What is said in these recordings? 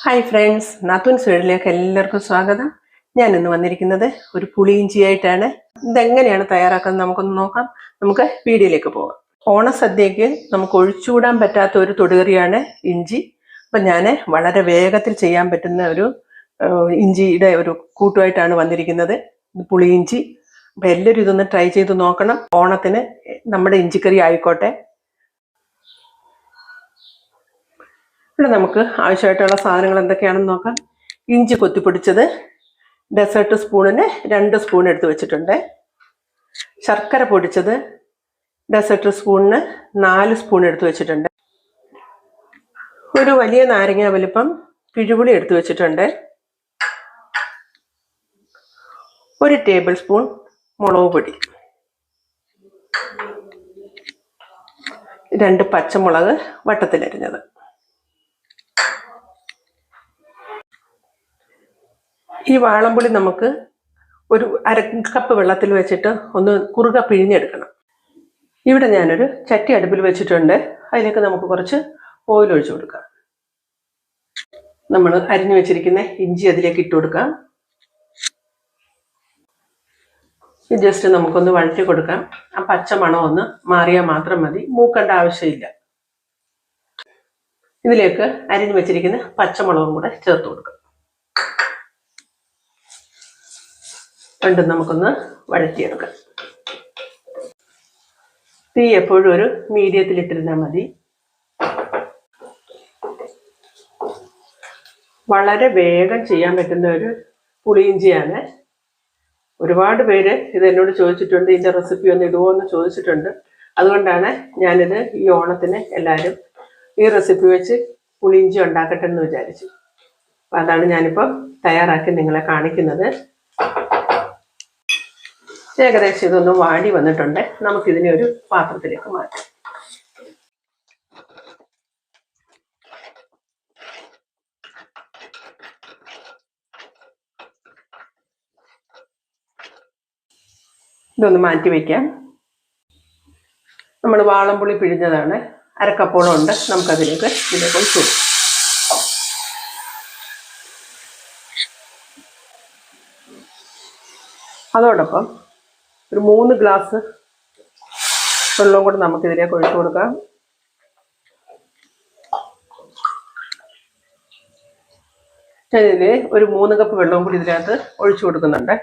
Hi friends നാത്തൂൻസ് വീടിലേക്ക് എല്ലാവർക്കും സ്വാഗതം. ഞാൻ ഇന്ന് വന്നിരിക്കുന്നത് ഒരു പുളിയിഞ്ചിയായിട്ടാണ് ഇതെങ്ങനെയാണ് തയ്യാറാക്കുന്നത് നമുക്കൊന്ന് നോക്കാം. നമുക്ക് വീഡിയോയിലേക്ക് പോകാം ഓണസദ്യക്ക് നമുക്ക് ഒഴിച്ചുകൂടാൻ പറ്റാത്ത ഒരു തൊടുകറിയാണ് ഇഞ്ചി. അപ്പം ഞാൻ വളരെ വേഗത്തിൽ ചെയ്യാൻ പറ്റുന്ന ഒരു ഇഞ്ചിയുടെ ഒരു കൂട്ടുമായിട്ടാണ് വന്നിരിക്കുന്നത്. പുളിയിഞ്ചി അപ്പം എല്ലാവരും ഇതൊന്ന് ട്രൈ ചെയ്ത് നോക്കണം. ഓണത്തിന് നമ്മുടെ ഇഞ്ചിക്കറി ആയിക്കോട്ടെ. ഇവിടെ നമുക്ക് ആവശ്യമായിട്ടുള്ള സാധനങ്ങൾ എന്തൊക്കെയാണെന്ന് നോക്കാം. ഇഞ്ചി കൊത്തിപ്പൊടിച്ചത് ഡെസേർട്ട് സ്പൂണിന് രണ്ട് സ്പൂൺ എടുത്ത് വെച്ചിട്ടുണ്ട്. ശർക്കര പൊടിച്ചത് ഡെസേർട്ട് സ്പൂണിന് നാല് സ്പൂൺ എടുത്ത് വെച്ചിട്ടുണ്ട്. ഒരു വലിയ നാരങ്ങ വലിപ്പം പിഴുപുളി എടുത്തു വെച്ചിട്ടുണ്ട്. ഒരു ടേബിൾ സ്പൂൺ മുളക് പൊടി. രണ്ട് പച്ചമുളക് വട്ടത്തിലരിഞ്ഞത്. ഈ വാളംപുളി നമുക്ക് ഒരു അര കപ്പ് വെള്ളത്തിൽ വെച്ചിട്ട് ഒന്ന് കുറുക പിഴിഞ്ഞെടുക്കണം. ഇവിടെ ഞാനൊരു ചട്ടി അടുപ്പിൽ വെച്ചിട്ടുണ്ട്. അതിലേക്ക് നമുക്ക് കുറച്ച് ഓയിൽ ഒഴിച്ചു കൊടുക്കാം. നമ്മൾ അരിഞ്ഞു വെച്ചിരിക്കുന്ന ഇഞ്ചി അതിലേക്ക് ഇട്ട് കൊടുക്കാം. ജസ്റ്റ് നമുക്കൊന്ന് വഴറ്റി കൊടുക്കാം. ആ പച്ച മണം ഒന്ന് മാറിയാൽ മാത്രം മതി. മൂക്കേണ്ട ആവശ്യമില്ല. ഇതിലേക്ക് അരിഞ്ഞു വെച്ചിരിക്കുന്ന പച്ചമുളകും കൂടെ ചേർത്ത് കൊടുക്കാം. രണ്ടും നമുക്കൊന്ന് വഴറ്റിയെടുക്കാം. തീ എപ്പോഴും ഒരു മീഡിയത്തിൽ ഇട്ടിരുന്നാൽ മതി. വളരെ വേഗം ചെയ്യാൻ പറ്റുന്ന ഒരു പുളിയിഞ്ചിയാണ് ഒരുപാട് പേര് ഇത് എന്നോട് ചോദിച്ചിട്ടുണ്ട് ഇതിന്റെ റെസിപ്പി ഒന്ന് ഇടുമോ എന്ന് ചോദിച്ചിട്ടുണ്ട്. അതുകൊണ്ടാണ് ഞാനിത് ഈ ഓണത്തിന് എല്ലാവരും ഈ റെസിപ്പി വെച്ച് പുളിയിഞ്ചി ഉണ്ടാക്കട്ടെ എന്ന് വിചാരിച്ചു. അപ്പം അതാണ് ഞാനിപ്പോൾ തയ്യാറാക്കി നിങ്ങളെ കാണിക്കുന്നത്. ഏകദേശം ഇതൊന്ന് വാടി വന്നിട്ടുണ്ട്. നമുക്കിതിനെ ഒരു പാത്രത്തിലേക്ക് മാറ്റാം. ഇതൊന്ന് മാറ്റി വയ്ക്കാം. നമ്മൾ വാളംപുളി പിഴിഞ്ഞതാണ്. അരക്കപ്പോളം ഉണ്ട് നമുക്കതിലേക്ക് ഇതിലേക്ക് ഒഴിച്ചു അതോടൊപ്പം ഒരു മൂന്ന് ഗ്ലാസ് വെള്ളവും കൂടെ നമുക്ക് ഇതിലേക്ക് ഒഴിച്ചു കൊടുക്കാം. ഞാനിതിന് ഒരു മൂന്ന് കപ്പ് വെള്ളവും കൂടി ഇതിനകത്ത് ഒഴിച്ചു കൊടുക്കുന്നുണ്ട്.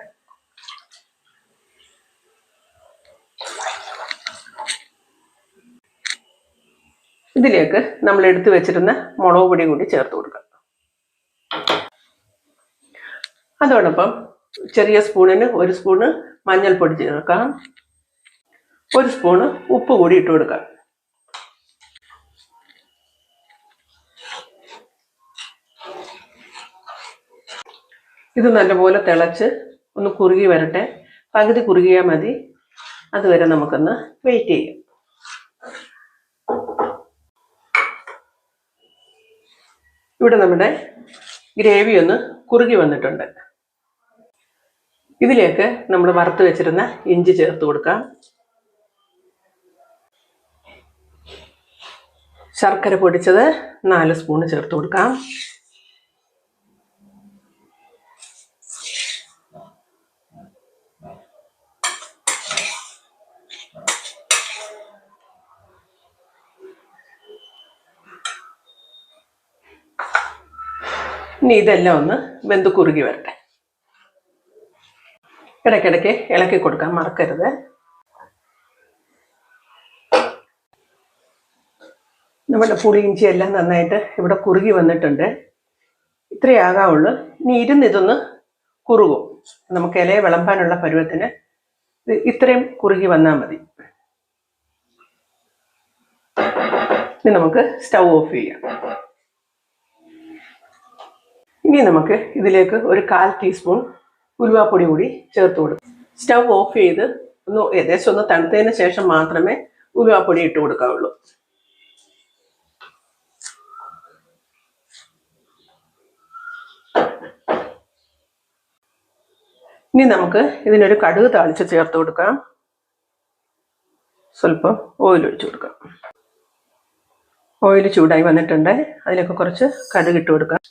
ഇതിലേക്ക് നമ്മൾ എടുത്തു വെച്ചിരുന്ന മുളക് പൊടി കൂടി ചേർത്ത് കൊടുക്കാം. അതോടൊപ്പം ചെറിയ സ്പൂണിന് ഒരു സ്പൂണ് മഞ്ഞൾപ്പൊടി ചേർക്കാം ഒരു സ്പൂണ് ഉപ്പ് കൂടി ഇട്ട് കൊടുക്കാം. ഇത് നല്ലപോലെ തിളച്ച് ഒന്ന് കുറുകി വരട്ടെ. പകുതി കുറുകിയാൽ മതി. അതുവരെ നമുക്കൊന്ന് വെയിറ്റ് ചെയ്യാം. ഇവിടെ നമ്മുടെ ഗ്രേവി ഒന്ന് കുറുകി വന്നിട്ടുണ്ട്. ഇതിലേക്ക് നമ്മൾ വറുത്ത് വെച്ചിരുന്ന ഇഞ്ചി ചേർത്ത് കൊടുക്കാം. ശർക്കര പൊടിച്ചത് നാല് സ്പൂണ് ചേർത്ത് കൊടുക്കാം. ഇനി ഇതെല്ലാം ഒന്ന് വെന്ത് കുറുകി വരട്ടെ. ഇടയ്ക്കിടയ്ക്ക് ഇളക്കി കൊടുക്കാൻ മറക്കരുത്. നമ്മുടെ പുളി ഇഞ്ചി എല്ലാം നന്നായിട്ട് ഇവിടെ കുറുകി വന്നിട്ടുണ്ട്. ഇത്രയേ ആകാവുള്ളൂ. ഇനി ഇരുന്ന് ഇതൊന്ന് കുറുകും. നമുക്ക് ഇലയെ വിളമ്പാനുള്ള പരുവത്തിന് ഇത്രയും കുറുകി വന്നാൽ മതി. ഇനി നമുക്ക് സ്റ്റൗ ഓഫ് ചെയ്യാം. ഇനി നമുക്ക് ഇതിലേക്ക് ഒരു കാൽ ടീസ്പൂൺ ഉലുവാപ്പൊടി കൂടി ചേർത്ത് കൊടുക്കും. സ്റ്റവ് ഓഫ് ചെയ്ത് ഒന്ന് ഏകദേശം ഒന്ന് തണുത്തതിന് ശേഷം മാത്രമേ ഉലുവാപ്പൊടി ഇട്ട് കൊടുക്കാവുള്ളൂ. ഇനി നമുക്ക് ഇതിനൊരു കടുക് താളിച്ച് ചേർത്ത് കൊടുക്കാം. സ്വല്പം ഓയിൽ ഒഴിച്ചു കൊടുക്കാം. ഓയിൽ ചൂടായി വന്നിട്ടുണ്ട്. അതിലൊക്കെ കുറച്ച് കടുക് ഇട്ട് കൊടുക്കാം.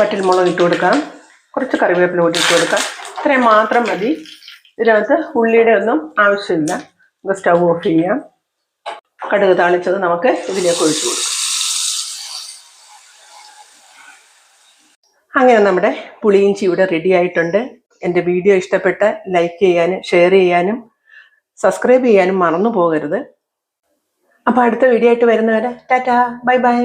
വറ്റൽ മുളക് ഇട്ട് കൊടുക്കാം. കുറച്ച് കറിവേപ്പില കൂടി ഇട്ട് കൊടുക്കാം. ഇത്രയും മാത്രം മതി. ഇതിനകത്ത് ഉള്ളിയുടെ ഒന്നും ആവശ്യമില്ല. നമുക്ക് സ്റ്റവ് ഓഫ് ചെയ്യാം. കടുക് താളിച്ചത് നമുക്ക് ഇതിലേക്ക് ഒഴിച്ചു കൊടുക്കാം. അങ്ങനെ നമ്മുടെ പുളിയിഞ്ചി ഇവിടെ റെഡി ആയിട്ടുണ്ട്. എന്റെ വീഡിയോ ഇഷ്ടപ്പെട്ട ലൈക്ക് ചെയ്യാനും ഷെയർ ചെയ്യാനും സബ്സ്ക്രൈബ് ചെയ്യാനും മറന്നു പോകരുത്. അപ്പോൾ അടുത്ത വീഡിയോ ആയിട്ട് വരുന്നവരെ ടാറ്റാ ബൈ ബൈ